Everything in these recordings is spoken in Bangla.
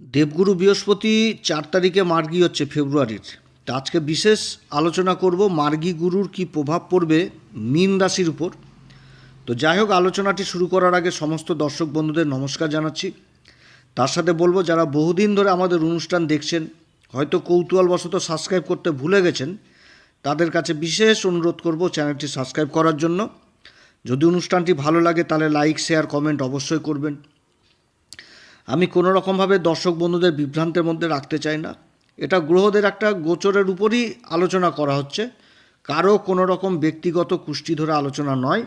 দেবগুরু বৃহস্পতি চার তারিখে মার্গী হচ্ছে ফেব্রুয়ারির। তা আজকে বিশেষ আলোচনা করব মার্গী গুরুর কি প্রভাব পড়বে মীন রাশির উপর। তো যাই হোক, আলোচনাটি শুরু করার আগে সমস্ত দর্শক বন্ধুদের নমস্কার জানাচ্ছি। তার সাথে বলব, যারা বহুদিন ধরে আমাদের অনুষ্ঠান দেখছেন, হয়তো কৌতূহলবশত সাবস্ক্রাইব করতে ভুলে গেছেন, তাদের কাছে বিশেষ অনুরোধ করব চ্যানেলটি সাবস্ক্রাইব করার জন্য। যদি অনুষ্ঠানটি ভালো লাগে তাহলে লাইক, শেয়ার, কমেন্ট অবশ্যই করবেন। আমি কোনো রকমভাবে দর্শক বন্ধুদের বিভ্রান্তের মধ্যে রাখতে চাই না। এটা গ্রহদের একটা গোচরের উপরই আলোচনা করা হচ্ছে। কারও কোনো রকম ব্যক্তিগত কুষ্টি ধরে আলোচনা নয়।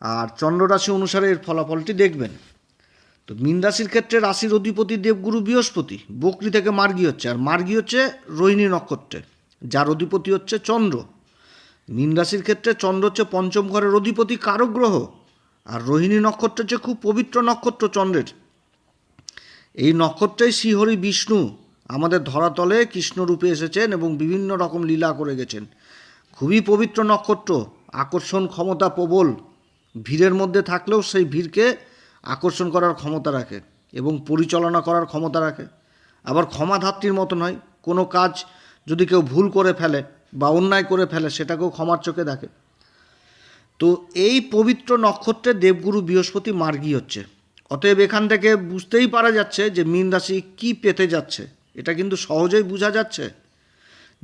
আর চন্দ্ররাশি অনুসারে এর ফলাফলটি দেখবেন। তো মীন রাশির ক্ষেত্রে রাশির অধিপতি দেবগুরু বৃহস্পতি, বকরি থেকে মার্গী হচ্ছে। আর মার্গী হচ্ছে রোহিণী নক্ষত্রে, যার অধিপতি হচ্ছে চন্দ্র। মীন রাশির ক্ষেত্রে চন্দ্র হচ্ছে পঞ্চম ঘরের অধিপতি কারক গ্রহ। আর রোহিণী নক্ষত্র হচ্ছে খুব পবিত্র নক্ষত্র চন্দ্রের। এই নক্ষত্রেই শ্রীহরি বিষ্ণু। আমাদের ধরাতলে কৃষ্ণরূপে এসেছেন এবং বিভিন্ন রকম লীলা করে গেছেন। খুবই পবিত্র নক্ষত্র, আকর্ষণ ক্ষমতা প্রবল। ভিড়ের মধ্যে থাকলেও সেই ভিড়কে আকর্ষণ করার ক্ষমতা রাখে এবং পরিচালনা করার ক্ষমতা রাখে। আবার ক্ষমাধাত্রীর মতো নয়, কোনো কাজ যদি কেউ ভুল করে ফেলে বা অন্যায় করে ফেলে, সেটাকেও ক্ষমার চোখে দেখে। তো এই পবিত্র নক্ষত্রে দেবগুরু বৃহস্পতি মার্গী হচ্ছে। অতএব এখান থেকে বুঝতেই পারা যাচ্ছে যে মীন রাশি কী পেতে যাচ্ছে। এটা কিন্তু সহজেই বোঝা যাচ্ছে।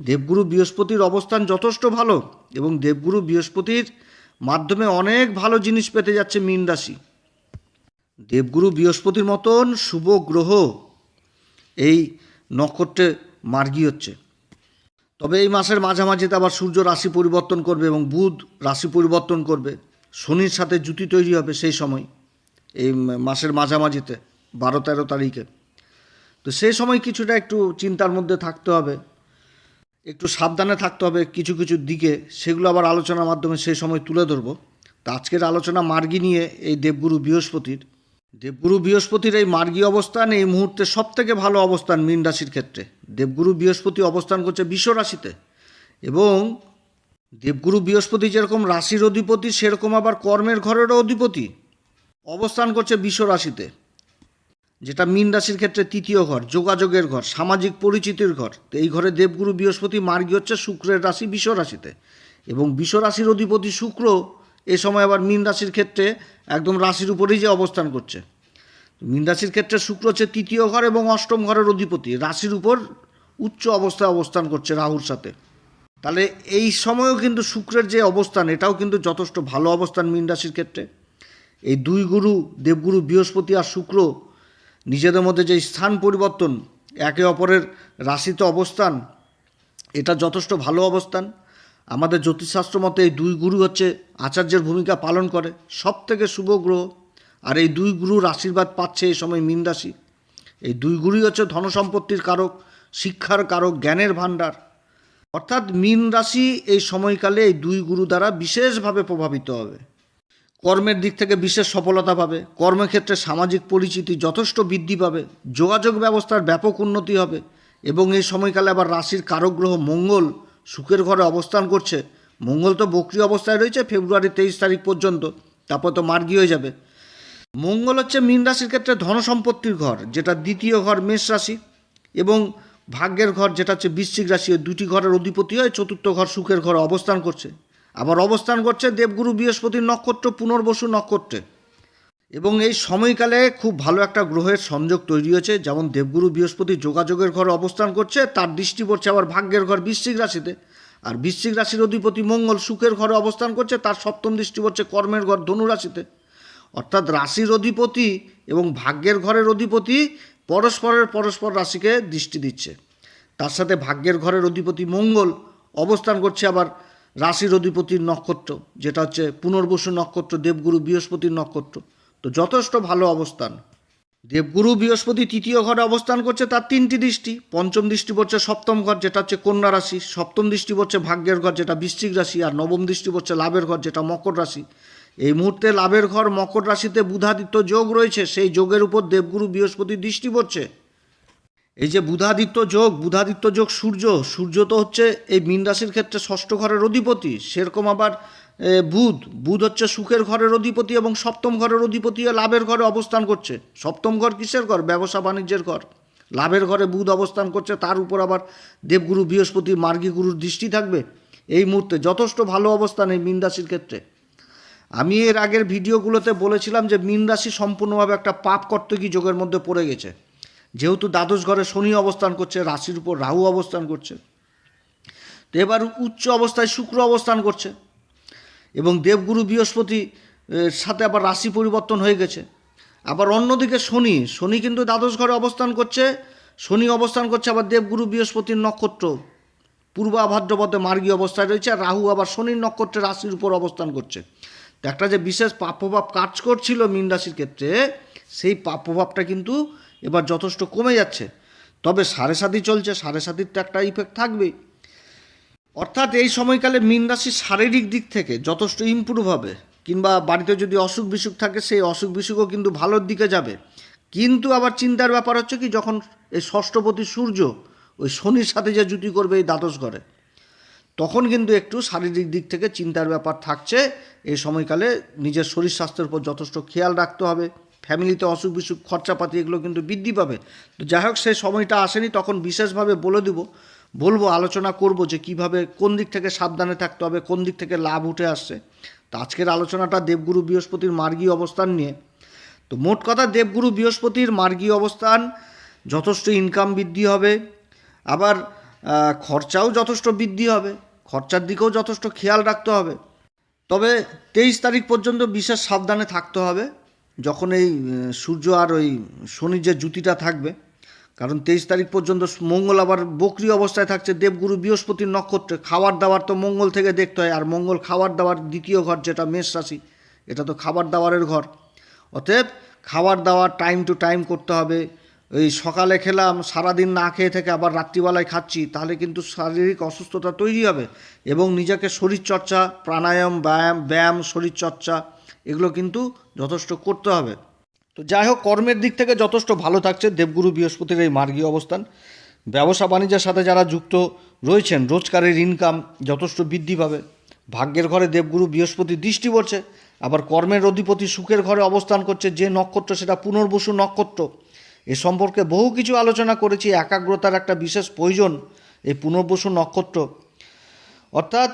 দেবগুরু বৃহস্পতির অবস্থান যথেষ্ট ভালো এবং দেবগুরু বৃহস্পতির মাধ্যমে অনেক ভালো জিনিস পেতে যাচ্ছে মীন রাশি। দেবগুরু বৃহস্পতির মতন শুভ গ্রহ এই নক্ষত্রে মার্গী হচ্ছে। তবে এই মাসের মাঝামাঝিতে আবার সূর্য রাশি পরিবর্তন করবে এবং বুধ রাশি পরিবর্তন করবে। শনির সাথে জুতি তৈরি হবে সেই সময়। এই মাসের মাঝামাঝিতে বারো তেরো তারিখে। তো সেই সময় কিছুটা একটু চিন্তার মধ্যে থাকতে হবে, একটু সাবধানে থাকতে হবে কিছু কিছু দিকে, সেগুলো আবার আলোচনার মাধ্যমে সেই সময় তুলে ধরবো। তা আজকের আলোচনা মার্গী নিয়ে এই দেবগুরু বৃহস্পতির। দেবগুরু বৃহস্পতির এই মার্গী অবস্থান এই মুহূর্তে সব থেকে ভালো অবস্থান মীন রাশির ক্ষেত্রে। দেবগুরু বৃহস্পতি অবস্থান করছে বিশ্ব রাশিতে এবং দেবগুরু বৃহস্পতি যেরকম রাশির অধিপতি, সেরকম আবার কর্মের ঘরেরও অধিপতি। অবস্থান করছে বিশ্ব রাশিতে, যেটা মীন রাশির ক্ষেত্রে তৃতীয় ঘর, যোগাযোগের ঘর, সামাজিক পরিচিতির ঘর। তো এই ঘরে দেবগুরু বৃহস্পতি, মার্গী হচ্ছে শুক্রের রাশি বিশ্ব রাশিতে এবং বিশ্ব রাশির অধিপতি শুক্র এ সময় আবার মীন রাশির ক্ষেত্রে একদম রাশির উপরেই যে অবস্থান করছে। মীন রাশির ক্ষেত্রে শুক্র হচ্ছে তৃতীয় ঘর এবং অষ্টম ঘরের অধিপতি, রাশির উপর উচ্চ অবস্থায় অবস্থান করছে রাহুর সাথে। তাহলে এই সময়ও কিন্তু শুক্রের যে অবস্থান, এটাও কিন্তু যথেষ্ট ভালো অবস্থান মীন রাশির ক্ষেত্রে। এই দুই গুরু, দেবগুরু বৃহস্পতি আর শুক্র নিজেদের মধ্যে যে স্থান পরিবর্তন, একে অপরের রাশিতে অবস্থান, এটা যথেষ্ট ভালো অবস্থান। আমাদের জ্যোতিষশাস্ত্র মতে এই দুই গুরু হচ্ছে আচার্যের ভূমিকা পালন করে। সব থেকে শুভ গ্রহ আর এই দুই গুরুর আশীর্বাদ পাচ্ছে এই সময় মীন এই দুই গুরুই হচ্ছে ধনসম্পত্তির কারক, শিক্ষার কারক, জ্ঞানের ভাণ্ডার। অর্থাৎ মীন রাশি এই সময়কালে এই দুই গুরু দ্বারা বিশেষভাবে প্রভাবিত হবে। কর্মের দিক থেকে বিশেষ সফলতা পাবে। কর্মক্ষেত্রে সামাজিক পরিচিতি যথেষ্ট বৃদ্ধি পাবে। যোগাযোগ ব্যবস্থার ব্যাপক উন্নতি হবে এবং এই সময়কালে আবার রাশির কারক গ্রহ মঙ্গল সুখের ঘরে অবস্থান করছে। মঙ্গল তো বক্রি অবস্থায় রয়েছে, ফেব্রুয়ারি তেইশ তারিখ পর্যন্ত। তারপর তো মার্গী হয়ে যাবে। মঙ্গল হচ্ছে মীন রাশির ক্ষেত্রে ধনসম্পত্তির ঘর, যেটা দ্বিতীয় ঘর মেষ রাশি এবং ভাগ্যের ঘর, যেটা হচ্ছে বৃশ্চিক রাশি দুটি ঘরের অধিপতি হয়ে চতুর্থ ঘর সুখের ঘরে অবস্থান করছে। আবার অবস্থান করছে দেবগুরু বৃহস্পতির নক্ষত্র, পুনর্বসু নক্ষত্রে। এবং এই সময়কালে খুব ভালো একটা গ্রহের সংযোগ তৈরি হয়েছে। যেমন দেবগুরু বৃহস্পতি যোগাযোগের ঘরে অবস্থান করছে, তার দৃষ্টি পড়ছে আবার ভাগ্যের ঘর বৃশ্চিক রাশিতে। আর বৃশ্চিক রাশির অধিপতি মঙ্গল সুখের ঘরে অবস্থান করছে, তার সপ্তম দৃষ্টি পড়ছে কর্মের ঘর ধনু রাশিতে। অর্থাৎ রাশির অধিপতি এবং ভাগ্যের ঘরের অধিপতি পরস্পরের পরস্পর রাশিকে দৃষ্টি দিচ্ছে। তার সাথে ভাগ্যের ঘরের অধিপতি মঙ্গল অবস্থান করছে আবার রাশির অধিপতির নক্ষত্র, যেটা হচ্ছে পুনর্বসু নক্ষত্র, দেবগুরু বৃহস্পতির নক্ষত্র। তো যথেষ্ট ভালো অবস্থান। দেবগুরু বৃহস্পতি তৃতীয় ঘরে অবস্থান করছে, তার তিনটি দৃষ্টি। পঞ্চম দৃষ্টি পড়ছে সপ্তম ঘর, যেটা হচ্ছে কন্যা রাশি। সপ্তম দৃষ্টি পড়ছে ভাগ্যের ঘর, যেটা বৃশ্চিক রাশি। আর নবম দৃষ্টি পড়ছে লাভের ঘর, যেটা মকর রাশি। এই মুহূর্তে লাভের ঘর, মকর রাশিতে বুধাদিত্য যোগ রয়েছে। সেই যোগের উপর দেবগুরু বৃহস্পতি দৃষ্টি পড়ছে। এই যে বুধাদিত্য যোগ বুধাদিত্য যোগ সূর্য সূর্য তো হচ্ছে এই মীন রাশির ক্ষেত্রে ষষ্ঠ ঘরের অধিপতি, সেরকম আবার বুধ বুধ হচ্ছে সুখের ঘরের অধিপতি এবং সপ্তম ঘরের অধিপতি লাভের ঘরে অবস্থান করছে। সপ্তম ঘর কিসের ঘর? ব্যবসা বাণিজ্যের ঘর। লাভের ঘরে বুধ অবস্থান করছে, তার উপর আবার দেবগুরু, বৃহস্পতি, মার্গী গুরুর দৃষ্টি থাকবে। এই মুহূর্তে যথেষ্ট ভালো অবস্থান এই মীন রাশির ক্ষেত্রে। আমি এর আগের ভিডিওগুলোতে বলেছিলাম যে মীন রাশি সম্পূর্ণভাবে একটা পাপ কর্তকী যোগের মধ্যে পড়ে গেছে। যেহেতু দ্বাদশ ঘরে শনি অবস্থান করছে, রাশির উপর রাহু অবস্থান করছে। তো এবার উচ্চ অবস্থায় শুক্র অবস্থান করছে এবং দেবগুরু বৃহস্পতি সাথে আবার রাশি পরিবর্তন হয়ে গেছে। আবার অন্যদিকে শনি শনি কিন্তু দ্বাদশ ঘরে অবস্থান করছে, শনি অবস্থান করছে, আবার দেবগুরু বৃহস্পতির নক্ষত্র পূর্বা ভাদ্রপদে মার্গী অবস্থায় রয়েছে, আর রাহু আবার শনির নক্ষত্রে রাশির উপর অবস্থান করছে। তো একটা যে বিশেষ পাপ প্রভাব কাজ করছিল মীন রাশির ক্ষেত্রে, সেই পাপ প্রভাবটা কিন্তু এবার যথেষ্ট কমে যাচ্ছে। তবে সাড়ে সাতই চলছে সাড়ে সাতির তো একটা ইফেক্ট থাকবেই। অর্থাৎ এই সময়কালে মীন রাশির শারীরিক দিক থেকে যথেষ্ট ইমপ্রুভ হবে। কিংবা বাড়িতে যদি অসুখ বিসুখ থাকে, সেই অসুখ বিসুখও কিন্তু ভালোর দিকে যাবে। কিন্তু আবার চিন্তার ব্যাপার হচ্ছে কি, যখন এই ষষ্ঠপতি সূর্য ওই শনির সাথে যে জুতি করবে এই দ্বাদশ ঘরে, তখন কিন্তু একটু শারীরিক দিক থেকে চিন্তার ব্যাপার থাকছে। এই সময়কালে নিজের শরীর স্বাস্থ্যের উপর যথেষ্ট খেয়াল রাখতে হবে। ফ্যামিলিতে অসুখ বিসুখ, খরচাপাতি, এগুলো কিন্তু বৃদ্ধি পাবে। তো যাই হোক সেই সময়টা আসেনি, তখন বিশেষভাবে বলে দিব, বলব, আলোচনা করব যে কীভাবে কোন দিক থেকে সাবধানে থাকতে হবে, কোন দিক থেকে লাভ উঠে আসছে। তো আজকের আলোচনাটা দেবগুরু বৃহস্পতির মার্গী অবস্থান নিয়ে। তো মোট কথা, দেবগুরু বৃহস্পতির মার্গী অবস্থান, যথেষ্ট ইনকাম বৃদ্ধি হবে, আবার খরচাও যথেষ্ট বৃদ্ধি হবে, খরচার দিকেও যথেষ্ট খেয়াল রাখতে হবে। তবে তেইশ তারিখ পর্যন্ত বিশেষ সাবধানে থাকতে হবে। যখন এই সূর্য আর ওই শনির যে জুতিটা থাকবে, কারণ তেইশ তারিখ পর্যন্ত মঙ্গল আবার বকরি অবস্থায় থাকছে, দেবগুরু বৃহস্পতির নক্ষত্রে, খাবার দাবার তো মঙ্গল থেকে দেখতে হয়, আর মঙ্গল খাবার দাবার দ্বিতীয় ঘর যেটা মেষ রাশি, এটা তো খাবার দাবারের ঘর। অতএব খাবার দাবার টাইম টু টাইম করতে হবে ওই সকালে খেলাম, সারাদিন না খেয়ে থেকে আবার রাত্রিবেলায় খাচ্ছি, তাহলে কিন্তু শারীরিক অসুস্থতা তৈরি হবে এবং নিজেকে শরীরচর্চা, প্রাণায়াম, ব্যায়াম ব্যায়াম, শরীরচর্চা এগুলো কিন্তু যথেষ্ট করতে হবে। তো যাই হোক কর্মের দিক থেকে যথেষ্ট ভালো থাকছে দেবগুরু বৃহস্পতির এই মার্গী অবস্থান। ব্যবসা বাণিজ্যের সাথে যারা যুক্ত রয়েছেন, রোজগারের ইনকাম যথেষ্ট বৃদ্ধি পাবে। ভাগ্যের ঘরে দেবগুরু বৃহস্পতি দৃষ্টি পড়ছে, আবার কর্মের অধিপতি সুখের ঘরে অবস্থান করছে, যে নক্ষত্র সেটা পুনর্বসু নক্ষত্র। এ সম্পর্কে বহু কিছু আলোচনা করেছি, একাগ্রতার একটা বিশেষ প্রয়োজন এই পুনর্বসু নক্ষত্র। অর্থাৎ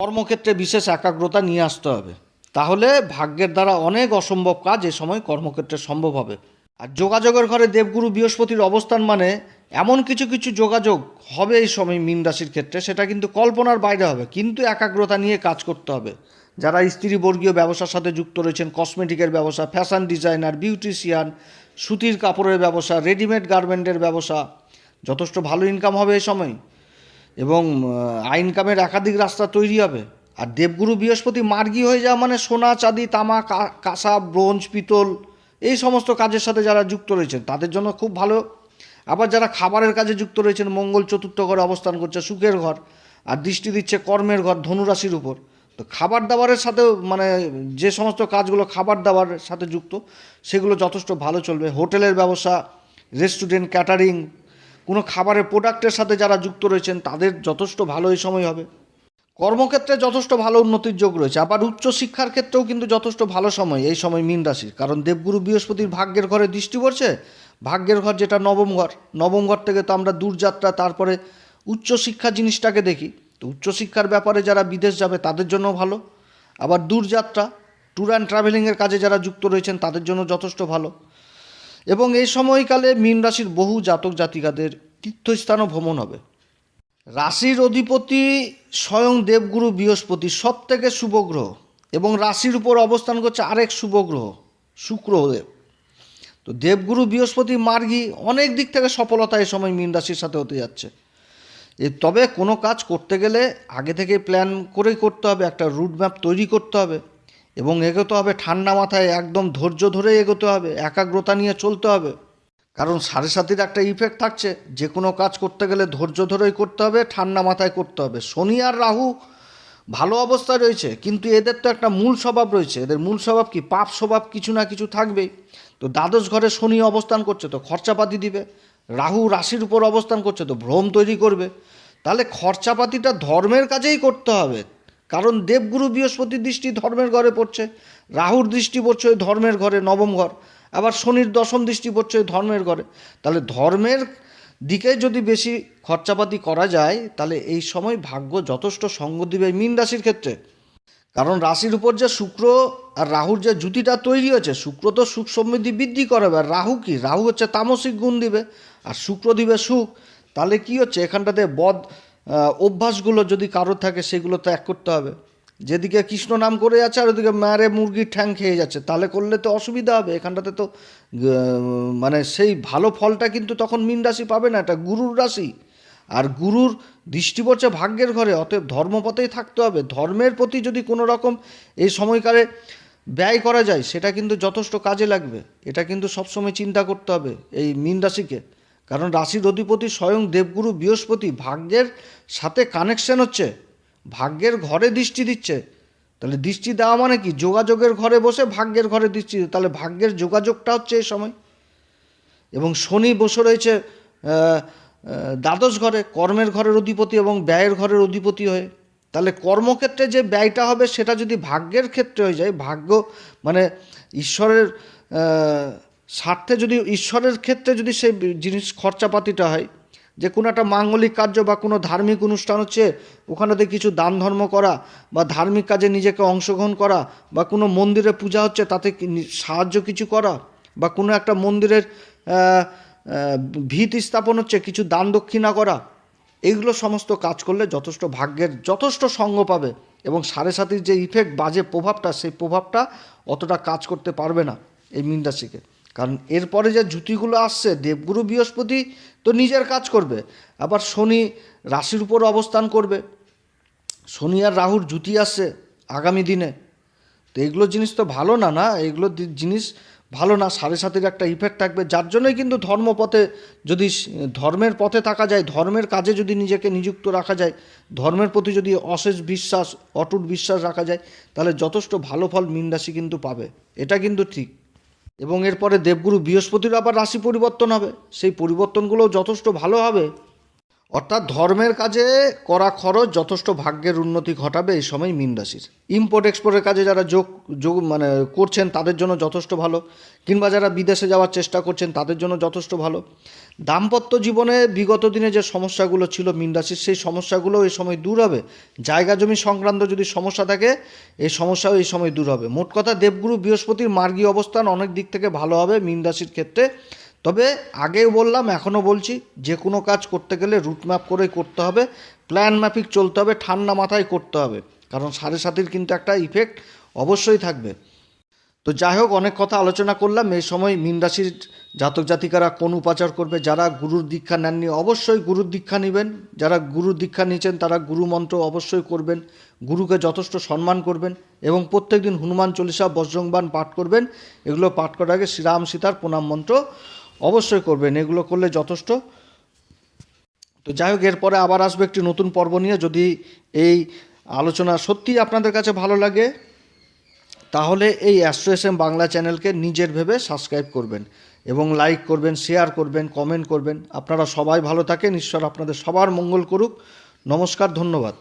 কর্মক্ষেত্রে বিশেষ একাগ্রতা নিয়ে আসতে হবে। তাহলে ভাগ্যের দ্বারা অনেক অসম্ভব কাজ এ সময় কর্মক্ষেত্রে সম্ভব হবে। আর যোগাযোগের ঘরে দেবগুরু বৃহস্পতির অবস্থান মানে এমন কিছু কিছু যোগাযোগ হবে এই সময় মীন রাশির ক্ষেত্রে সেটা কিন্তু কল্পনার বাইরে হবে কিন্তু একাগ্রতা নিয়ে কাজ করতে হবে। যারা স্ত্রী বর্গীয় ব্যবসার সাথে যুক্ত রয়েছেন কসমেটিকের ব্যবসা ফ্যাশন ডিজাইনার বিউটিশিয়ান সুতির কাপড়ের ব্যবসা রেডিমেড গার্মেন্টের ব্যবসা যথেষ্ট ভালো ইনকাম হবে এই সময় এবং আহ, ইনকামের একাধিক রাস্তা তৈরি হবে। আর দেবগুরু বৃহস্পতি মার্গী হয়ে যাওয়া মানে সোনা, চাঁদি তামা কাঁসা, ব্রোঞ্জ, পিতল, এই সমস্ত কাজের সাথে যারা যুক্ত রয়েছেন, তাদের জন্য খুব ভালো। আবার যারা খাবারের কাজে যুক্ত রয়েছেন, মঙ্গল চতুর্থ ঘরে অবস্থান করছে, সুখের ঘর, আর দৃষ্টি দিচ্ছে কর্মের ঘর, ধনুরাশির উপর। তো খাবার দাবারের সাথেও মানে যে সমস্ত কাজগুলো খাবার দাবারের সাথে যুক্ত, সেগুলো যথেষ্ট ভালো চলবে। হোটেলের ব্যবসা, রেস্টুরেন্ট, ক্যাটারিং, কোনো খাবারের প্রোডাক্টের সাথে যারা যুক্ত রয়েছেন, তাদের যথেষ্ট ভালো এই সময় হবে। কর্মক্ষেত্রে যথেষ্ট ভালো উন্নতির যোগ রয়েছে। আবার উচ্চ শিক্ষার ক্ষেত্রেও কিন্তু যথেষ্ট ভালো সময়, এই সময় মীন রাশির। কারণ দেবগুরু বৃহস্পতির ভাগ্যের ঘরে দৃষ্টি পড়ছে। ভাগ্যের ঘর যেটা নবম ঘর নবম ঘর থেকে তো আমরা দূরযাত্রা, তারপরে উচ্চ শিক্ষা জিনিসটাকে দেখি। তো উচ্চশিক্ষার ব্যাপারে যারা বিদেশ যাবে, তাদের জন্য ভালো। আবার দূরযাত্রা ট্যুর অ্যান্ড ট্রাভেলিংয়ের কাজে যারা যুক্ত রয়েছেন, তাদের জন্য যথেষ্ট ভালো। এবং এই সময়কালে মীন রাশির বহু জাতক জাতিকাদের তীর্থস্থানও ভ্রমণ হবে। রাশির অধিপতি স্বয়ং দেবগুরু বৃহস্পতি সব থেকে শুভ গ্রহ এবং রাশির উপর অবস্থান করছে আরেক শুভ গ্রহ শুক্রদেব তো দেবগুরু বৃহস্পতি মার্গী অনেক দিক থেকে সফলতা এই সময় মীন রাশির সাথে হতে যাচ্ছে। এ তবে কোনো কাজ করতে গেলে আগে থেকে প্ল্যান করেই করতে হবে, একটা রুট ম্যাপ তৈরি করতে হবে এবং এগোতে হবে, ঠান্ডা মাথায় একদম ধৈর্য ধরে এগোতে হবে, একাগ্রতা নিয়ে চলতে হবে। কারণ সাড়ে সাতির একটা ইফেক্ট থাকছে। যে কোনো কাজ করতে গেলে ধৈর্য ধরেই করতে হবে, ঠান্ডা মাথায় করতে হবে। শনি আর রাহু ভালো অবস্থায় রয়েছে, কিন্তু এদের তো একটা মূল স্বভাব রয়েছে। এদের মূল স্বভাব কি? পাপ স্বভাব কিছু না কিছু থাকবেই। তো দ্বাদশ ঘরে শনি অবস্থান করছে, তো খরচাপাতি দিবে। রাহু রাশির উপর অবস্থান করছে, তো ভ্রম তৈরি করবে। তাহলে খরচাপাতিটা ধর্মের কাজেই করতে হবে। কারণ দেবগুরু বৃহস্পতির দৃষ্টি ধর্মের ঘরে পড়ছে, রাহুর দৃষ্টি পড়ছে ওই ধর্মের ঘরে, নবম ঘর। আবার শনির দশম দৃষ্টি পড়ছে ধর্মের ঘরে। তাহলে ধর্মের দিকে যদি বেশি খরচাপাতি করা যায়, তাহলে এই সময় ভাগ্য যথেষ্ট সঙ্গ দিবে মীন রাশির ক্ষেত্রে। কারণ রাশির উপর যে শুক্র আর রাহুর যে জুতিটা তৈরি হয়েছে, শুক্র তো সুখ সমৃদ্ধি বৃদ্ধি করাবে। আর রাহু কি? রাহু হচ্ছে তামসিক গুণ দিবে। আর শুক্র দিবে সুখ। তাহলে কি হচ্ছে? এখানটাতে বদ অভ্যাসগুলো যদি কারোর থাকে, সেগুলো ত্যাগ করতে হবে। যেদিকে কৃষ্ণ নাম করে যাচ্ছে আর ওদিকে মারে মুরগির ঠ্যাং খেয়ে যাচ্ছে, তাহলে করলে তো অসুবিধা হবে। এখানটাতে তো মানে সেই ভালো ফলটা কিন্তু তখন মীন রাশি পাবে না, এটা গুরুর রাশি। আর গুরুর দৃষ্টি পড়ছে ভাগ্যের ঘরে, অতএব ধর্মপথেই থাকতে হবে। ধর্মের প্রতি যদি কোনো রকম এই সময়কালে ব্যয় করা যায়, সেটা কিন্তু যথেষ্ট কাজে লাগবে। এটা কিন্তু সবসময় চিন্তা করতে হবে এই মীন রাশিকে। কারণ রাশির অধিপতি স্বয়ং দেবগুরু বৃহস্পতি, ভাগ্যের সাথে কানেকশন হচ্ছে। ভাগ্যের ঘরে দৃষ্টি দিচ্ছে। তাহলে দৃষ্টি দেওয়া মানে কি? যোগাযোগের ঘরে বসে ভাগ্যের ঘরে দৃষ্টি তাহলে ভাগ্যের যোগাযোগটা হচ্ছে এই সময়। এবং শনি বসে রয়েছে দ্বাদশ ঘরে, কর্মের ঘরের অধিপতি এবং ব্যয়ের ঘরের অধিপতি হয়ে। তাহলে কর্মক্ষেত্রে যে ব্যয়টা হবে, সেটা যদি ভাগ্যের ক্ষেত্রে হয়ে যায়, ভাগ্য মানে ঈশ্বরের স্বার্থে যদি, ঈশ্বরের ক্ষেত্রে যদি সেই জিনিস, খরচাপাতিটা হয় যে কোনো একটা মাঙ্গলিক কার্য বা কোনো ধার্মিক অনুষ্ঠান হচ্ছে ওখানেতে কিছু দান ধর্ম করা বা ধার্মিক কাজে নিজেকে অংশগ্রহণ করা বা কোনো মন্দিরে পূজা হচ্ছে, তাতে সাহায্য কিছু করা বা কোনো একটা মন্দিরের ভিত স্থাপন হচ্ছে, কিছু দান দক্ষিণা করা, এইগুলো সমস্ত কাজ করলে যথেষ্ট ভাগ্যের যথেষ্ট সঙ্গ পাবে এবং সাড়ে সাতির যে ইফেক্ট বাজে প্রভাবটা, সেই প্রভাবটা অতটা কাজ করতে পারবে না এই মীন রাশিকে কারণ এরপরে যে জুতিগুলো আসছে, দেবগুরু বৃহস্পতি তো নিজের কাজ করবে, আবার শনি রাশির উপর অবস্থান করবে। শনি আর রাহুর জুতি আসছে আগামী দিনে। তো এগুলো জিনিস তো ভালো না না? এগুলো জিনিস ভালো না, সাড়ে সাতের একটা ইফেক্ট থাকবে। যার জন্যই কিন্তু ধর্মপথে যদি ধর্মের পথে থাকা যায়, ধর্মের কাজে যদি নিজেকে নিযুক্ত রাখা যায়, ধর্মের প্রতি যদি অশেষ বিশ্বাস, অটুট বিশ্বাস রাখা যায়, তাহলে যথেষ্ট ভালো ফল মীন রাশি কিন্তু পাবে। এটা কিন্তু ঠিক। এবং এরপরে দেবগুরু বৃহস্পতির আবার রাশি পরিবর্তন হবে। সেই পরিবর্তনগুলো যথেষ্ট ভালো হবে। অর্থাৎ ধর্মের কাজে করা খরচ যথেষ্ট ভাগ্যের উন্নতি ঘটাবে এই সময় মীন রাশির। ইম্পোর্ট এক্সপোর্টের কাজে যারা যোগ যোগ মানে করছেন, তাদের জন্য যথেষ্ট ভালো। কিংবা যারা বিদেশে যাওয়ার চেষ্টা করছেন, তাদের জন্য যথেষ্ট ভালো। দাম্পত্য জীবনে বিগত দিনে যে সমস্যাগুলো ছিল মীন রাশির, সেই সমস্যাগুলো এই সময় দূর হবে। জায়গা জমি সংক্রান্ত যদি সমস্যা থাকে, এই সমস্যাও এই সময় দূর হবে। মোট কথা দেবগুরু বৃহস্পতির মার্গী অবস্থান অনেক দিক থেকে ভালো হবে মীন রাশির ক্ষেত্রে। তবে আগেও বললাম, এখনও বলছি, যে কোনো কাজ করতে গেলে রুটম্যাপ করেই করতে হবে প্ল্যান ম্যাপিক চলতে হবে, ঠান্ডা মাথায় করতে হবে, কারণ সাড়ে সাতির কিন্তু একটা ইফেক্ট অবশ্যই থাকবে। তো যাই হোক, অনেক কথা আলোচনা করলাম, এই সময় মীন রাশির জাতক জাতিকারা কোন উপাচার করবে, যারা গুরুর দীক্ষা নেননি অবশ্যই গুরুর দীক্ষা নেবেন, যারা গুরুর দীক্ষা নিয়েছেন তারা গুরু মন্ত্র অবশ্যই করবেন, গুরুকে যথেষ্ট সম্মান করবেন এবং প্রত্যেকদিন হনুমান চল্লিশা বজ্রংবান পাঠ করবেন, এগুলো পাঠ করার আগে শ্রীরাম সীতার প্রণাম মন্ত্র অবশ্যই করবেন, এগুলো করলে যথেষ্ট। তো যাই হোক, এরপরে আবার আসবে একটি নতুন পর্ব নিয়ে। যদি এই আলোচনা সত্যিই আপনাদের কাছে ভালো লাগে, তাহলে এই অ্যাস্ট্রো বাংলা চ্যানেলকে নিজের ভেবে সাবস্ক্রাইব করবেন এবং লাইক করবেন, শেয়ার করবেন, কমেন্ট করবেন। আপনারা সবাই ভালো থাকেন, ঈশ্বর আপনাদের সবার মঙ্গল করুক। নমস্কার, ধন্যবাদ।